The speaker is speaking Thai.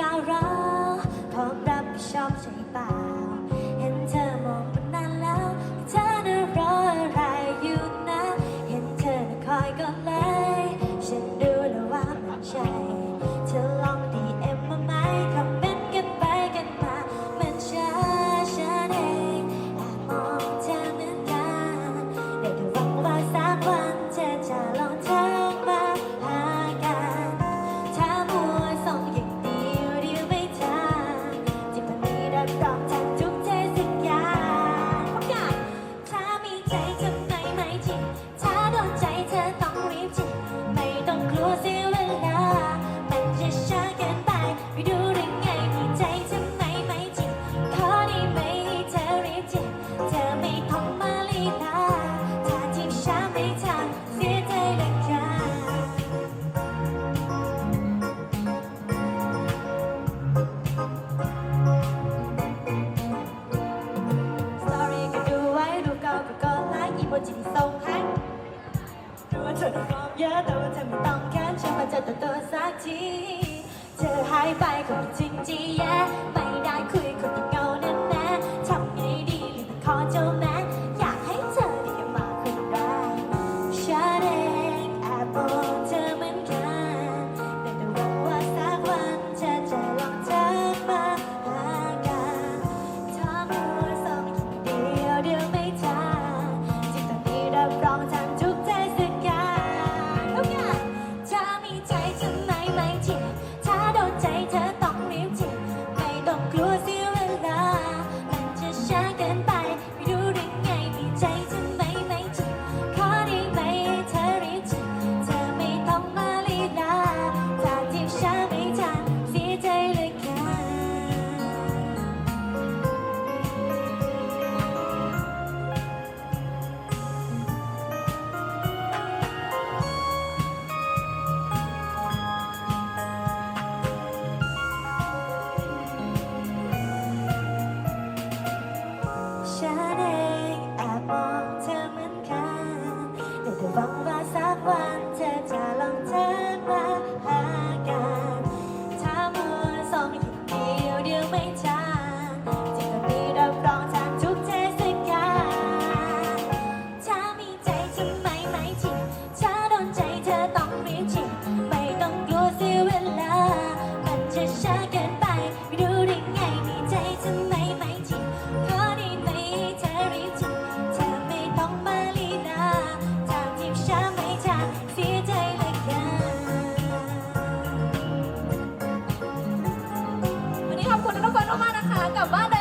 ก้าวร้าพร้อมรับผิดชอบใช่ป่า ว่าจะได้ส่งให้รู้ว่าเธอต้องรอบเยอะแตเธอไม่ต้องการฉันมาเจอตัตัวสักที เธอหายไปก็จริงจีแย่ ฟังวาสักเธอจะลองเธมาหากันถ้ามัวสองทีเดียวเดียวไม่ช้าจิตตอนนี้รับรองจากทุกเทศกาลถ้ามีใจทำไมไม่ทิ้ถ้าโดนใจเธอต้องรีบชิงไม่ต้องกลัวเสียเวลา มันจะช้าเกินไปไม่รู้ได้ไง ขอบคนณทุกคนมากๆนะคะ กลับบ้านเด้